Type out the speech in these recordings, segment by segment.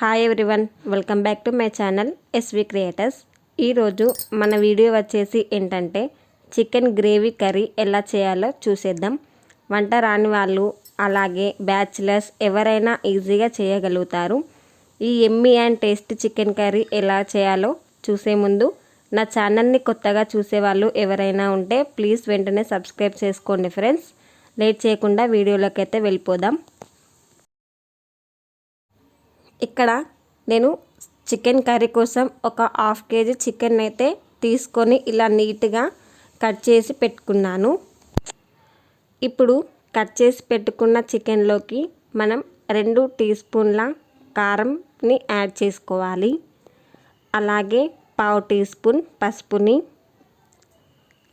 Hi everyone welcome back to my channel S V creators ఈరోజు మన video వచ్చేసి ఏంటంటే చికెన్ గ్రేవీ కర్రీ ఎలా చేయాలో చూసేద్దాం. వంట రాని వాళ్ళు అలాగే బ్యాచిలర్స్ ఎవరైనా ఈజీగా చేయగలుగుతారు. ఈ yummy and taste chicken curry ఎలా చేయాలో చూసే ముందు నా ఛానల్ని కొత్తగా చూసేవాళ్ళు ఎవరైనా ఉంటే ప్లీజ్ వెంటనే సబ్స్క్రైబ్ చేసుకోండి ఫ్రెండ్స్ లేట్ చేయకుండా వీడియోలోకి అయితే వెళ్ళిపోదాం. ఇక్కడ నేను చికెన్ కర్రీ కోసం ఒక హాఫ్ కేజీ చికెన్ అయితే తీసుకొని ఇలా నీట్గా కట్ చేసి పెట్టుకున్నాను. ఇప్పుడు కట్ చేసి పెట్టుకున్న చికెన్లోకి మనం రెండు టీ స్పూన్ల కారంని యాడ్ చేసుకోవాలి. అలాగే పావు టీ స్పూన్ పసుపుని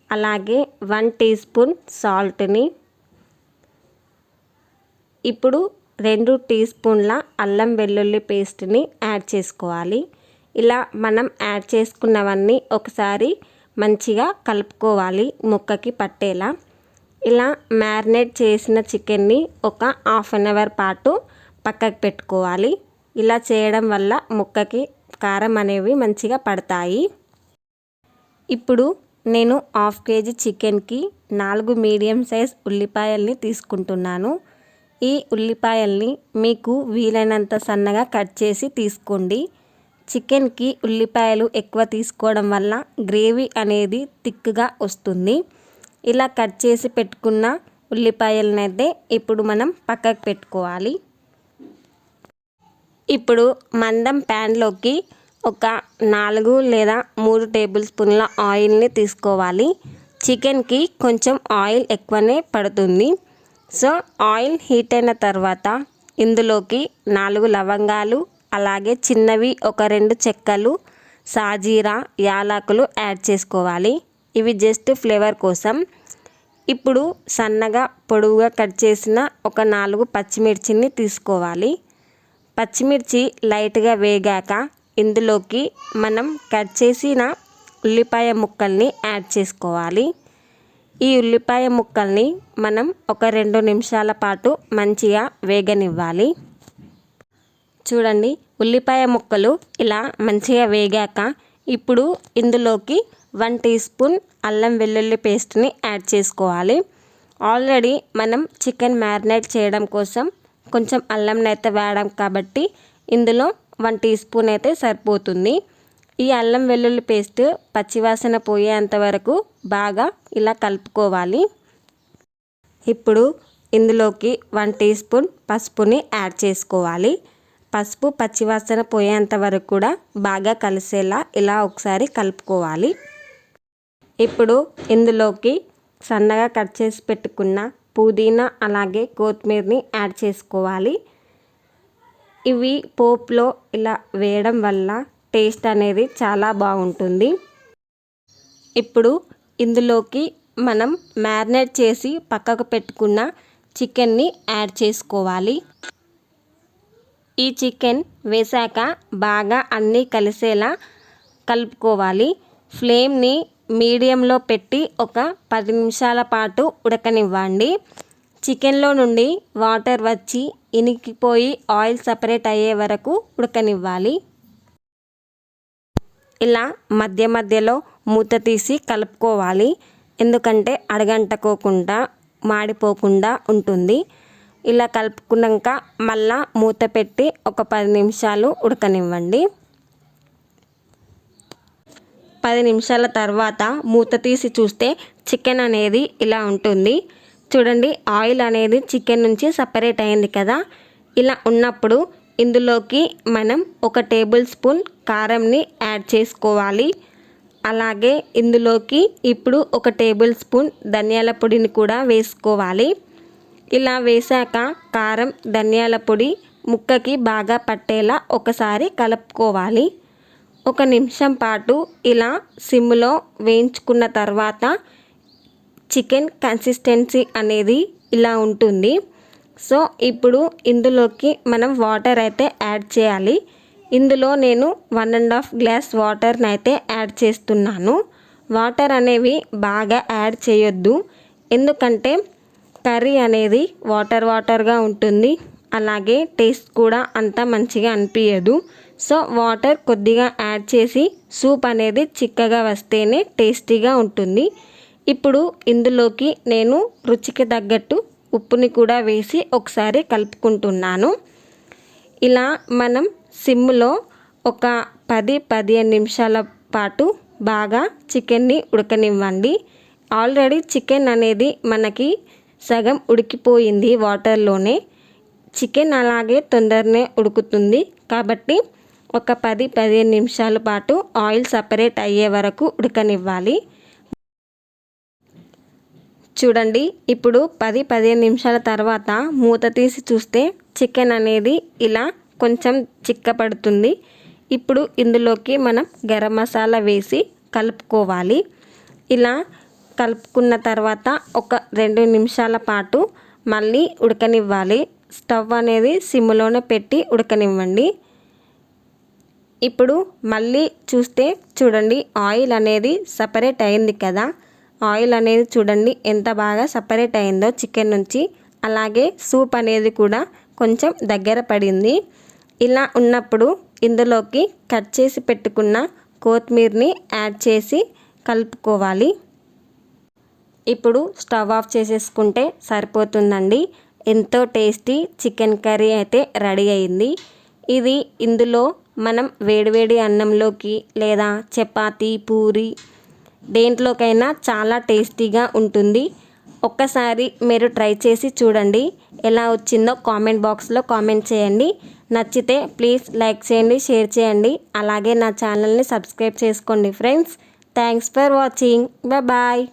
అలాగే వన్ టీ స్పూన్ సాల్ట్ని. ఇప్పుడు రెండు టీ స్పూన్ల అల్లం వెల్లుల్లి పేస్ట్ని యాడ్ చేసుకోవాలి. ఇలా మనం యాడ్ చేసుకున్నవన్నీ ఒకసారి మంచిగా కలుపుకోవాలి ముక్కకి పట్టేలా. ఇలా మ్యారినేట్ చేసిన చికెన్ని ఒక హాఫ్ అన్ అవర్ పాటు పక్కకు పెట్టుకోవాలి. ఇలా చేయడం వల్ల ముక్కకి కారం అనేవి మంచిగా పడతాయి. ఇప్పుడు నేను హాఫ్ కేజీ చికెన్కి నాలుగు మీడియం సైజ్ ఉల్లిపాయల్ని తీసుకుంటున్నాను. ఈ ఉల్లిపాయల్ని మీకు వీలైనంత సన్నగా కట్ చేసి తీసుకోండి. చికెన్కి ఉల్లిపాయలు ఎక్కువ తీసుకోవడం వల్ల గ్రేవీ అనేది థిక్గా వస్తుంది. ఇలా కట్ చేసి పెట్టుకున్న ఉల్లిపాయలనైతే ఇప్పుడు మనం పక్కకు పెట్టుకోవాలి. ఇప్పుడు మందం ప్యాన్లోకి ఒక నాలుగు లేదా మూడు టేబుల్ స్పూన్ల ఆయిల్ని తీసుకోవాలి. చికెన్కి కొంచెం ఆయిల్ ఎక్కువనే పడుతుంది. సో ఆయిల్ హీట్ అయిన తర్వాత ఇందులోకి నాలుగు లవంగాలు అలాగే చిన్నవి ఒక రెండు చెక్కలు సాజీరా యాలకులు యాడ్ చేసుకోవాలి. ఇవి జస్ట్ ఫ్లేవర్ కోసం. ఇప్పుడు సన్నగా పొడవుగా కట్ చేసిన ఒక నాలుగు పచ్చిమిర్చిని తీసుకోవాలి. పచ్చిమిర్చి లైట్గా వేగాక ఇందులోకి మనం కట్ చేసిన ఉల్లిపాయ ముక్కల్ని యాడ్ చేసుకోవాలి. ఈ ఉల్లిపాయ ముక్కల్ని మనం ఒక రెండు నిమిషాల పాటు మంచిగా వేగనివ్వాలి. చూడండి ఉల్లిపాయ ముక్కలు ఇలా మంచిగా వేగాక ఇప్పుడు ఇందులోకి వన్ టీ స్పూన్ అల్లం వెల్లుల్లి పేస్ట్ని యాడ్ చేసుకోవాలి. ఆల్రెడీ మనం చికెన్ మ్యారినేట్ చేయడం కోసం కొంచెం అల్లం అయితే వేయడం కాబట్టి ఇందులో వన్ టీ స్పూన్ అయితే సరిపోతుంది. ఈ అల్లం వెల్లుల్లి పేస్ట్ పచ్చివాసన పోయేంత వరకు బాగా ఇలా కలుపుకోవాలి. ఇప్పుడు ఇందులోకి వన్ టీ స్పూన్ పసుపుని యాడ్ చేసుకోవాలి. పసుపు పచ్చివాసన పోయేంత వరకు కూడా బాగా కలిసేలా ఇలా ఒకసారి కలుపుకోవాలి. ఇప్పుడు ఇందులోకి సన్నగా కట్ చేసి పెట్టుకున్న పుదీనా అలాగే కొత్తిమీరని యాడ్ చేసుకోవాలి. ఇవి పోపులో ఇలా వేయడం వల్ల టేస్ట్ అనేది చాలా బాగుంటుంది. ఇప్పుడు ఇందులోకి మనం మ్యారినేట్ చేసి పక్కకు పెట్టుకున్న చికెన్ని యాడ్ చేసుకోవాలి. ఈ చికెన్ వేసాక బాగా అన్నీ కలిసేలా కలుపుకోవాలి. ఫ్లేమ్ని మీడియంలో పెట్టి ఒక పది నిమిషాల పాటు ఉడకనివ్వండి. చికెన్లో నుండి వాటర్ వచ్చి ఇనికిపోయి ఆయిల్ సపరేట్ అయ్యే వరకు ఉడకనివ్వాలి. ఇలా మధ్య మధ్యలో మూత తీసి కలుపుకోవాలి. ఎందుకంటే అడగంటకోకుండా మాడిపోకుండా ఉంటుంది. ఇలా కలుపుకున్నాక మళ్ళా మూత పెట్టి ఒక పది నిమిషాలు ఉడకనివ్వండి. పది నిమిషాల తర్వాత మూత తీసి చూస్తే చికెన్ అనేది ఇలా ఉంటుంది. చూడండి ఆయిల్ అనేది చికెన్ నుంచి సపరేట్ అయింది కదా. ఇలా ఉన్నప్పుడు ఇందులోకి మనం ఒక టేబుల్ స్పూన్ కారంని యాడ్ చేసుకోవాలి. అలాగే ఇందులోకి ఇప్పుడు ఒక టేబుల్ స్పూన్ ధనియాల పొడిని కూడా వేసుకోవాలి. ఇలా వేసాక కారం ధనియాల పొడి ముక్కకి బాగా పట్టేలా ఒకసారి కలుపుకోవాలి. ఒక నిమిషం పాటు ఇలా సిమ్లో వేయించుకున్న తర్వాత చికెన్ కన్సిస్టెన్సీ అనేది ఇలా ఉంటుంది. సో ఇప్పుడు ఇందులోకి మనం వాటర్ అయితే యాడ్ చేయాలి. ఇందులో నేను వన్ అండ్ హాఫ్ గ్లాస్ వాటర్ని అయితే యాడ్ చేస్తున్నాను. వాటర్ అనేవి బాగా యాడ్ చేయొద్దు. ఎందుకంటే కర్రీ అనేది వాటర్ వాటర్గా ఉంటుంది. అలాగే టేస్ట్ కూడా అంత మంచిగా అనిపించదు సో వాటర్ కొద్దిగా యాడ్ చేసి సూప్ అనేది చిక్కగా వస్తేనే టేస్టీగా ఉంటుంది. ఇప్పుడు ఇందులోకి నేను రుచికి తగ్గట్టు ఉప్పుని కూడా వేసి ఒకసారి కలుపుకుంటున్నాను. ఇలా మనం సిమ్లో ఒక పది పదిహేను నిమిషాల పాటు బాగా చికెన్ని ఉడకనివ్వండి. ఆల్రెడీ చికెన్ అనేది మనకి సగం ఉడికిపోయింది వాటర్లోనే. చికెన్ అలాగే తొందరనే ఉడుకుతుంది. కాబట్టి ఒక పది పదిహేను నిమిషాల పాటు ఆయిల్ సపరేట్ అయ్యే వరకు ఉడకనివ్వాలి. చూడండి ఇప్పుడు పది పదిహేను నిమిషాల తర్వాత మూత తీసి చూస్తే చికెన్ అనేది ఇలా కొంచెం చిక్కపడుతుంది. ఇప్పుడు ఇందులోకి మనం గరం మసాలా వేసి కలుపుకోవాలి. ఇలా కలుపుకున్న తర్వాత ఒక రెండు నిమిషాల పాటు మళ్ళీ ఉడకనివ్వాలి. స్టవ్ అనేది సిమ్లోనే పెట్టి ఉడకనివ్వండి. ఇప్పుడు మళ్ళీ చూస్తే చూడండి ఆయిల్ అనేది సపరేట్ అయింది కదా. ఆయిల్ అనేది చూడండి ఎంత బాగా సపరేట్ అయిందో చికెన్ నుంచి. అలాగే సూప్ అనేది కూడా కొంచెం దగ్గర పడింది. ఇలా ఉన్నప్పుడు ఇందులోకి కట్ చేసి పెట్టుకున్న కొత్తిమీర్ని యాడ్ చేసి కలుపుకోవాలి. ఇప్పుడు స్టవ్ ఆఫ్ చేసేసుకుంటే సరిపోతుందండి. ఎంతో టేస్టీ చికెన్ కర్రీ అయితే రెడీ అయింది. ఇది ఇందులో మనం వేడివేడి అన్నంలోకి లేదా చపాతి పూరి దేంట్లోకైనా చాలా టేస్టీగా ఉంటుంది. ఒక్కసారి మీరు ట్రై చేసి చూడండి. ఎలా వచ్చిందో కామెంట్ బాక్స్లో కామెంట్ చేయండి. నచ్చితే ప్లీజ్ లైక్ చేయండి షేర్ చేయండి. అలాగే నా ఛానల్ని సబ్స్క్రైబ్ చేసుకోండి friends. Thanks for watching. Bye